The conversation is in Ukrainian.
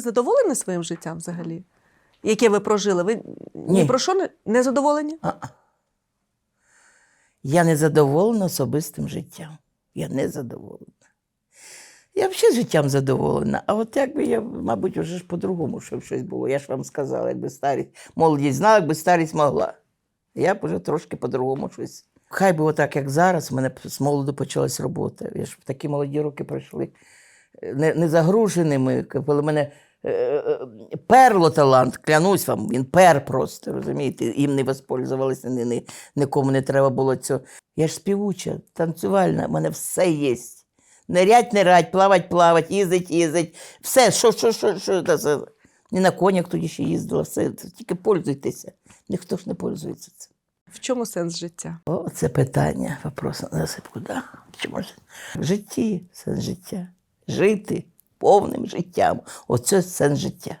ви задоволені своїм життям взагалі? Яке ви прожили? Ви ні Ні. про що не, не задоволені? А-а. Я не задоволена особистим життям. Я не задоволена. Я взагалі життям задоволена. А от якби я, мабуть, вже ж по-другому, щоб щось було. Я ж вам сказала, якби старість, молодість знала, якби старість могла. Я б вже трошки по-другому щось. Хай би отак, як зараз, в мене з молоду почалась робота. Я ж такі молоді роки пройшли е, не, не загруженими, коли мене перло талант, клянусь вам, він пер просто, розумієте, їм не воспользувалися, ні, ні, нікому не треба було цього. Я ж співуча, танцювальна, в мене все є. Нирять, нирять, плавать, плавать, їздить, їздить. Все, що, що, що, що за- Не на конях тоді ще їздила, все. Тільки пользуйтеся. Ніхто ж не пользується цим. В чому сенс життя? О, це питання, вопрос на засипку, да? Чому ж? В житті сенс життя. Жити повним життям. Оце сенс життя.